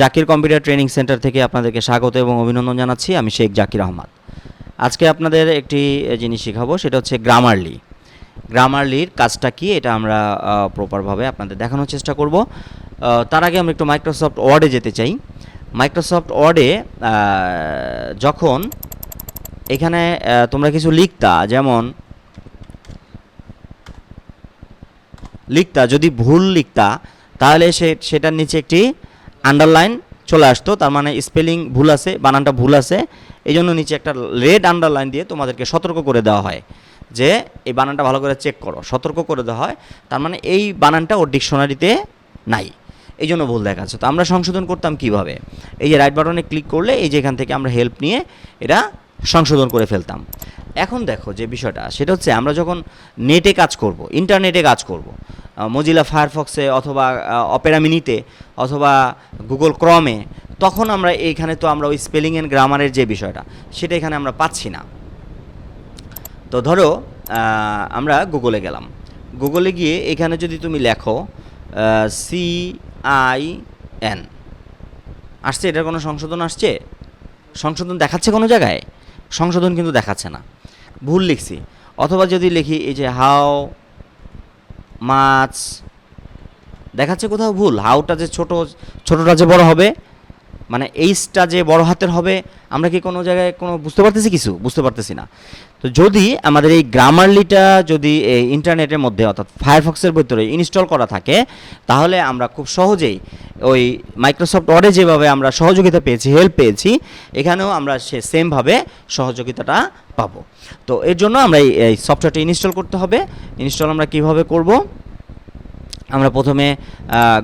Zakir computer training centre থেকে আপনাদেরকে স্বাগত এবং অভিনন্দন জানাচ্ছি। আমি শেখ জাকির আহমদ। আজকে আপনাদের একটি জিনিস শেখাবো, সেটা হচ্ছে গ্রামারলি গ্রামারলির কাজটা কি, এটা আমরা প্রপারভাবে আপনাদের দেখানোর চেষ্টা করব। তার আগে আমরা একটু মাইক্রোসফট ওয়ার্ডে যেতে চাই। মাইক্রোসফট ওয়ার্ডে যখন এখানে তোমরা কিছু লিখতা, যেমন লিখতা, যদি ভুল লিখতা, তাহলে সে, সেটার নিচে একটি আন্ডারলাইন চলে আসতো, তার মানে স্পেলিং ভুল আছে, বানানটা ভুল আছে এই জন্য নিচে একটা রেড আন্ডারলাইন দিয়ে তোমাদেরকে সতর্ক করে দেওয়া হয় যে এই বানানটা ভালো করে চেক করো, সতর্ক করে দেওয়া হয়, তার মানে এই বানানটা ওর ডিকশনারিতে নাই এই জন্য ভুল দেখাচ্ছে। তো আমরা সংশোধন করতাম কীভাবে? এই যে রাইট বাটনে ক্লিক করলে এই যে এখান থেকে আমরা হেল্প নিয়ে এটা সংশোধন করে ফেলতাম। এখন দেখো যে বিষয়টা, সেটা হচ্ছে আমরা যখন নেটে কাজ করব ইন্টারনেটে কাজ করব মজিলা ফায়ারফক্সে অথবা অপেরা মিনিতে অথবা গুগল ক্রমে তখন আমরা এইখানে তো আমরা ওই স্পেলিং অ্যান্ড গ্রামারের যে বিষয়টা, সেটা এখানে আমরা পাচ্ছি না। তো ধরো আমরা গুগলে গেলাম। গুগলে গিয়ে এখানে যদি তুমি লেখো সি আই এন আসছে এটার কোনো সংশোধন আসছে? সংশোধন দেখাচ্ছে কোনো জায়গায়? সংশোধন কিন্তু দেখাচ্ছে না। ভুল লিখছি। অথবা যদি লিখি এই যে হাও মাছ। দেখাচ্ছে কোথাও ভুল। হাউটা যে ছোট ছোটটা যে বড় হবে মানে এইচটা যে বড় হাতের হবে, আমরা কি কোনো জায়গায় কোনো বুঝতে পারতেছি কিছু? বুঝতে পারতেছি না। তো যদি আমাদের এই গ্রামারলিটা যদি এই ইন্টারনেটের মধ্যে, অর্থাৎ ফায়ারফক্সের ভিতরে ইনস্টল করা থাকে, তাহলে আমরা খুব সহজেই ওই মাইক্রোসফট ওয়ার্ডে যেভাবে আমরা সহযোগিতা পেয়েছি হেল্প পেয়েছি, এখানেও আমরা সে সেমভাবে সহযোগিতাটা পাবো। তো এর জন্য আমরা এই- সফটওয়্যারটি ইনস্টল করতে হবে। ইনস্টল আমরা কীভাবে করব? আমরা প্রথমে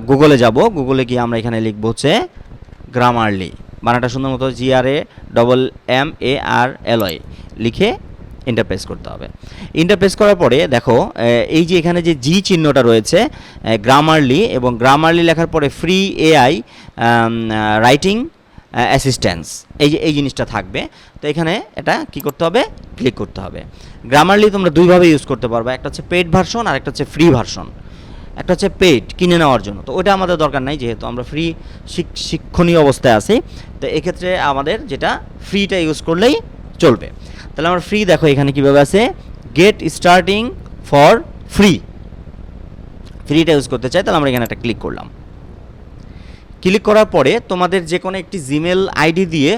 গুগলে যাব। গুগলে গিয়ে আমরা এখানে লিখব হচ্ছে গ্রামারলি বানাটা সুন্দর মতো G R A double M A R L Y লিখে ইন্টারপ্রেস করতে হবে। ইন্টারপ্রেস করার পরে দেখো এই যে এখানে যে জি চিহ্নটা রয়েছে গ্রামারলি এবং গ্রামারলি লেখার পরে ফ্রি এআই রাইটিং অ্যাসিস্ট্যান্স এই যে, এই জিনিসটা থাকবে। তো এখানে এটা কি করতে হবে? ক্লিক করতে হবে। গ্রামারলি তোমরা দুইভাবে ইউজ করতে পারবে। একটা হচ্ছে পেড ভার্সন আর একটা হচ্ছে ফ্রি ভার্সন একটা হচ্ছে পেড, কিনে নেওয়ার জন্য। তো ওটা আমাদের দরকার নাই যেহেতু আমরা ফ্রি শিক্ষণীয় অবস্থায় আছি। তো এক্ষেত্রে আমাদের যেটা ফ্রিটা ইউজ করলেই চলবে। তাহলে আমরা ফ্রি দেখো এখানে কীভাবে আছে। গেট স্টার্টিং ফর ফ্রি ফ্রিটা ইউজ করতে চাই, তাহলে আমরা এখানে একটা ক্লিক করলাম। ক্লিক করার পরে তোমাদের যে কোনো একটি জিমেল আইডি দিয়ে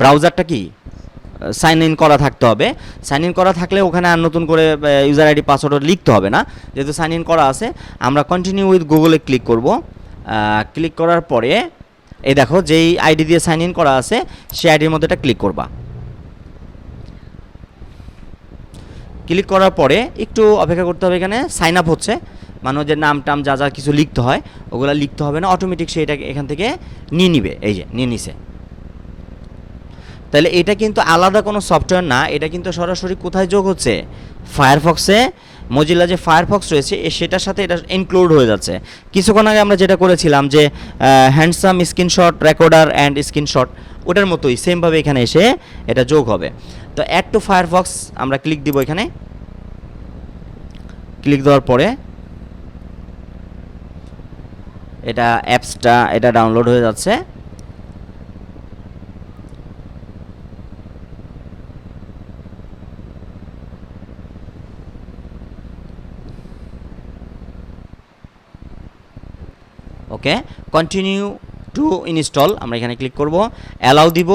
ব্রাউজারটা কি? সাইন ইন করা থাকতে হবে। সাইন ইন করা থাকলে ওখানে আর নতুন করে ইউজার আইডি পাসওয়ার্ড লিখতে হবে না। যেহেতু সাইন ইন করা আছে, আমরা কন্টিনিউ উইথ গুগলে ক্লিক করব। ক্লিক করার পরে, এই দেখো যেই আইডি দিয়ে সাইন ইন করা আছে, সেই আইডির মধ্যে এটা ক্লিক করবা। ক্লিক করার পরে একটু অপেক্ষা করতে হবে এখানে সাইন আপ হচ্ছে। মানুষের নাম টাম যা যা কিছু লিখতে হয়, ওগুলো লিখতে হবে না অটোমেটিক সে এটা এখান থেকে নিয়ে নিবে, এই যে, নিয়ে নিছে। তাহলে এটা কিন্তু আলাদা কোনো সফটওয়্যার না, এটা কিন্তু সরাসরি কোথায় যোগ হচ্ছে? ফায়ারফক্সে মজিলা যে ফায়ারফক্স রয়েছে সেটার সাথে এটা ইনক্লুড হয়ে যাচ্ছে। কিছুক্ষণ আগে আমরা যেটা করেছিলাম যে handsome screenshot recorder and screenshot ওটার মতোই সেমভাবে এখানে এসে এটা যোগ হবে। তো অ্যাড টু ফায়ারফক্স আমরা ক্লিক দিব এখানে। ক্লিক দেওয়ার পরে, এটা অ্যাপসটা এটা ডাউনলোড হয়ে যাচ্ছে। ওকে? কন্টিনিউ টু ইনস্টল আমরা এখানে ক্লিক করব। অ্যালাউ দিব।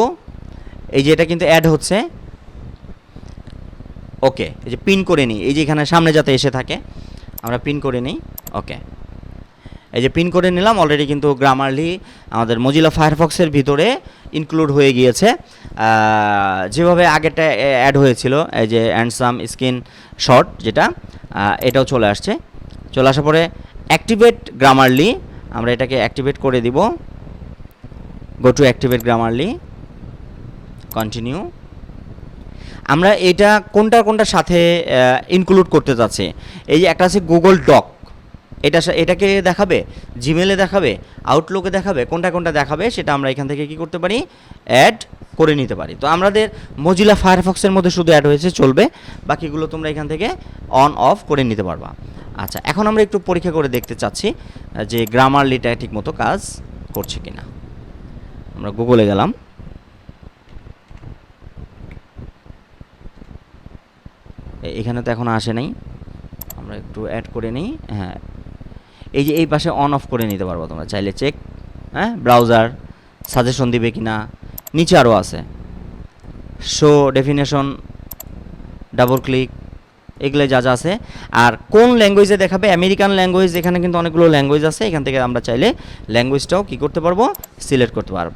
এই যে এটা কিন্তু অ্যাড হচ্ছে। ওকে, এই যে পিন করে নিই। এই যে এখানে সামনে যাতে এসে থাকে, আমরা পিন করে নিই। ওকে। এই যে পিন করে নিলাম অলরেডি কিন্তু গ্রামারলি আমাদের মজিলা ফায়ারফক্সের ভিতরে ইনক্লুড হয়ে গিয়েছে। যেভাবে আগেরটা অ্যাড হয়েছিল, এই যে অ্যান্ডসাম স্ক্রিন শট যেটা এটাও চলে আসছে। চলে আসার পরে অ্যাক্টিভেট গ্রামারলি আমরা এটাকে অ্যাক্টিভেট করে দিব। Go to activate Grammarly continue আমরা এটা কোনটা কোনটার সাথে ইনক্লুড করতে চাচ্ছি এই যে একটা আছে গুগল ডক এটা এটাকে দেখাবে? জিমেলে দেখাবে? আউটলুকে দেখাবে? কোনটা কোনটা দেখাবে? সেটা আমরা এখান থেকে কি করতে পারি? অ্যাড করে নিতে পারি। তো আমাদের মজিলা ফায়ারফক্সের মধ্যে শুধু অ্যাড হয়েছে, চলবে। বাকিগুলো তোমরা এখান থেকে অন অফ করে নিতে পারবা। আচ্ছা এখন আমরা একটু পরীক্ষা করে দেখতে চাচ্ছি যে গ্রামারলিটা ঠিকমতো কাজ করছে কিনা। আমরা গুগলে গেলাম। এখানে তো এখন আসে নাই। আমরা একটু অ্যাড করে নিই হ্যাঁ। এই যে এই পাশে অন অফ করে নিতে পারব তোমরা, চাইলে চেক হ্যাঁ ব্রাউজার সাজেশন দিবে কি না নিচে আরও আছে। শো ডেফিনেশন ডাবল ক্লিক এগুলো যা যা আছে। আর কোন ল্যাঙ্গুয়েজে দেখাবে? আমেরিকান ল্যাঙ্গুয়েজ এখানে কিন্তু অনেকগুলো ল্যাঙ্গুয়েজ আছে। এখান থেকে আমরা চাইলে ল্যাঙ্গুয়েজটাও কী করতে পারব? সিলেক্ট করতে পারব।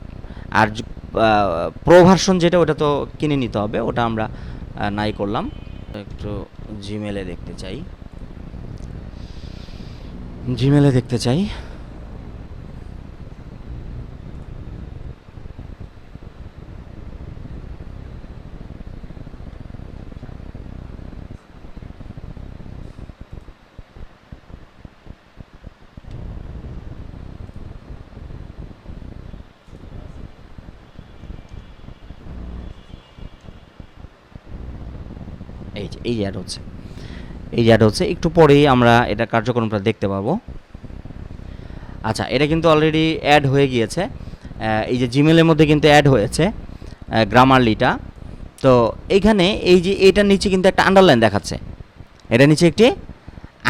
আর প্রো ভার্সন যেটা, ওটা তো কিনে নিতে হবে। ওটা আমরা নাই করলাম। একটু জিমেলে দেখতে চাই। জিমেলে দেখতে চাই। এই যে, এই অ্যাড হচ্ছে। এই অ্যাড হচ্ছে, একটু পরেই আমরা এটা কার্যক্রমটা দেখতে পাবো আচ্ছা এটা কিন্তু অলরেডি অ্যাড হয়ে গিয়েছে। এই যে জিমেলের মধ্যে কিন্তু অ্যাড হয়েছে গ্রামারলিটা তো এইখানে এই যে এটার নিচে কিন্তু একটা আন্ডারলাইন দেখাচ্ছে। এটা নিচে একটি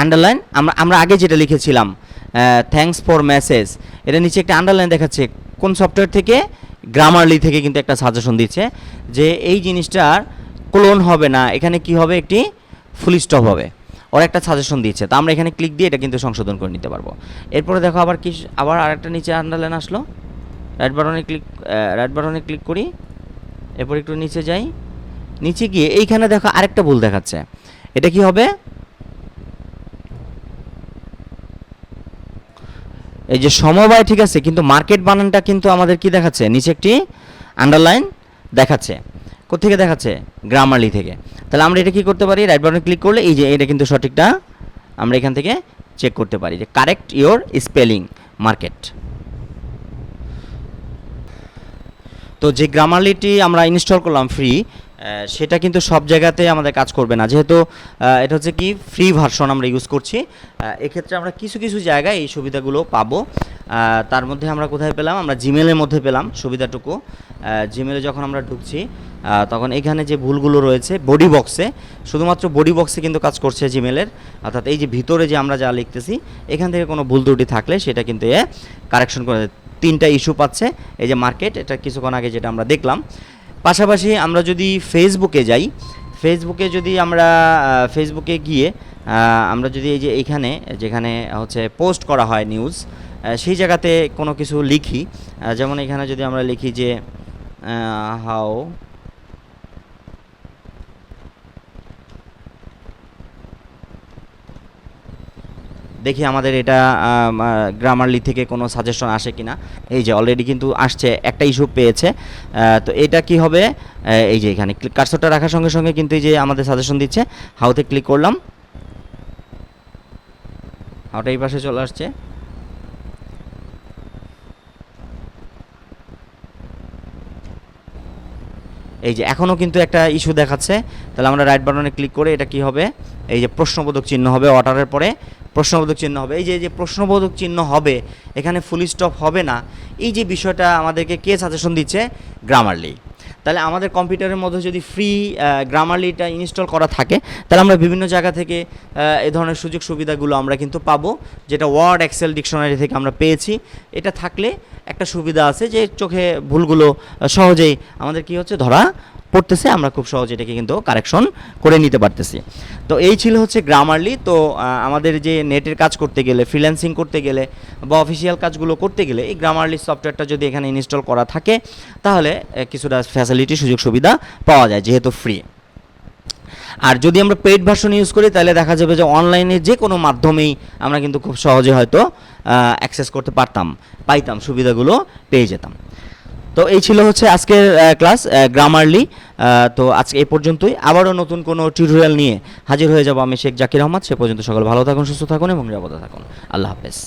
আন্ডারলাইন আমরা আমরা আগে যেটা লিখেছিলাম থ্যাংকস ফর মেসেজ এটা নিচে একটা আন্ডারলাইন দেখাচ্ছে, কোন সফটওয়্যার থেকে? গ্রামারলি থেকে কিন্তু একটা সাজেশন দিচ্ছে যে এই জিনিসটার ক্লোন হবে না। এখানে কি হবে? একটি ফুল স্টপ হবে। ওর একটা সাজেশন দিচ্ছে তো আমরা এখানে ক্লিক দিয়ে এটা কিন্তু সংশোধন করে নিতে পারব। এরপরে দেখো আবার কি আবার আরেকটা নিচে আন্ডারলাইন আসলো। রাইট বাটনে ক্লিক রাইট বাটনে ক্লিক করি। এরপর একটু নিচে যাই। নিচে গিয়ে এইখানে দেখো আরেকটা ভুল দেখাচ্ছে। এটা কি হবে? এই যে সমবায় ঠিক আছে, কিন্তু মার্কেট বানানটা কিন্তু আমাদের কি দেখাচ্ছে? নিচে একটি আন্ডারলাইন দেখাচ্ছে। কোথেকে দেখাচ্ছে? গ্রামারলি থেকে। তাহলে আমরা এটা কি করতে পারি? রাইট বাটনে ক্লিক করলে এই যে এটা কিন্তু সঠিকটা আমরা এখান থেকে চেক করতে পারি যে কারেক্ট ইওর স্পেলিং মার্কেট তো যে গ্রামারলিটি আমরা ইনস্টল করলাম ফ্রি সেটা কিন্তু সব জায়গাতে আমাদের কাজ করবে না। যেহেতু এটা হচ্ছে কি? ফ্রি ভার্সন আমরা ইউজ করছি। এক্ষেত্রে আমরা কিছু কিছু জায়গায় এই সুবিধাগুলো পাবো। তার মধ্যে আমরা কোথায় পেলাম? আমরা জিমেলের মধ্যে পেলাম সুবিধাটুকু। জিমেলে যখন আমরা ঢুকছি তখন এখানে যে ভুলগুলো রয়েছে বডি বক্সে শুধুমাত্র বডি বক্সে কিন্তু কাজ করছে জিমেলের অর্থাৎ এই যে ভিতরে যে আমরা যা লিখতেছি, এখান থেকে কোনো ভুল ত্রুটি থাকলে সেটা কিন্তু এ কারেকশন করে তিনটা ইস্যু পাচ্ছে, এই যে মার্কেট এটা কিছুক্ষণ আগে যেটা আমরা দেখলাম। পাশাপাশি আমরা যদি ফেসবুকে যাই ফেসবুকে যদি আমরা ফেসবুকে গিয়ে আমরা যদি এই যে এইখানে যেখানে হচ্ছে পোস্ট করা হয় নিউজ সেই জায়গাতে কোনো কিছু লিখি যেমন এখানে যদি আমরা লিখি যে হাও দেখি আমাদের এটা গ্রামারলি থেকে কোনো সাজেশন আসে কিনা। এই যে অলরেডি কিন্তু আসছে, একটা ইস্যু পেয়েছে। তো এটা কি হবে? এই যে এখানে কার্সরটা রাখার সঙ্গে সঙ্গে কিন্তু এই যে আমাদের সাজেশন দিচ্ছে হাউতে ক্লিক করলাম। হাউটা এই পাশে চলে আসছে। এই যে এখনও কিন্তু একটা ইস্যু দেখাচ্ছে। তাহলে আমরা রাইট বাটনে ক্লিক করে এটা কি হবে? এই যে প্রশ্নবোধক চিহ্ন হবে অর্ডারের পরে। প্রশ্নবোধক চিহ্ন হবে। এই যে যে প্রশ্নবোধক চিহ্ন হবে, এখানে ফুল স্টপ হবে না। এই যে বিষয়টা আমাদেরকে কে সাজেশন দিচ্ছে? গ্রামারলি তাহলে আমাদের কম্পিউটারের মধ্যে যদি ফ্রি গ্রামারলিটা ইনস্টল করা থাকে, তাহলে আমরা বিভিন্ন জায়গা থেকে এ ধরনের সুযোগ সুবিধাগুলো আমরা কিন্তু পাবো, যেটা ওয়ার্ড এক্সেল ডিকশনারি থেকে আমরা পেয়েছি। এটা থাকলে একটা সুবিধা আছে যে চোখে ভুলগুলো সহজেই আমাদের কি হচ্ছে, ধরা পড়তেছে। আমরা খুব সহজে এটাকে কিন্তু কারেকশন করে নিতে পারতেছি। তো এই ছিল হচ্ছে গ্রামারলি তো আমাদের যে নেটের কাজ করতে গেলে ফ্রিল্যান্সিং করতে গেলে বা অফিসিয়াল কাজগুলো করতে গেলে, এই গ্রামারলি সফটওয়্যারটা যদি এখানে ইনস্টল করা থাকে, তাহলে কিছুটা ফ্যাসিলিটি সুযোগ সুবিধা পাওয়া যায়, যেহেতু ফ্রি আর যদি আমরা পেইড ভার্সন ইউজ করি, তাহলে দেখা যাবে যে অনলাইনে যে কোনো মাধ্যমেই আমরা কিন্তু খুব সহজে হয়তো অ্যাক্সেস করতে পারতাম, পাইতাম, সুবিধাগুলো পেয়ে যেতাম। তো এই ছিল হচ্ছে আজকের ক্লাস গ্রামারলি তো আজকে এই পর্যন্তই। আবারও নতুন কোনো টিউটোরিয়াল নিয়ে হাজির হয়ে যাব আমি শেখ জাকির আহমদ। সে পর্যন্ত সকল ভালো থাকুন, সুস্থ থাকুন এবং নিরাপদে থাকুন। আল্লাহ হাফেজ।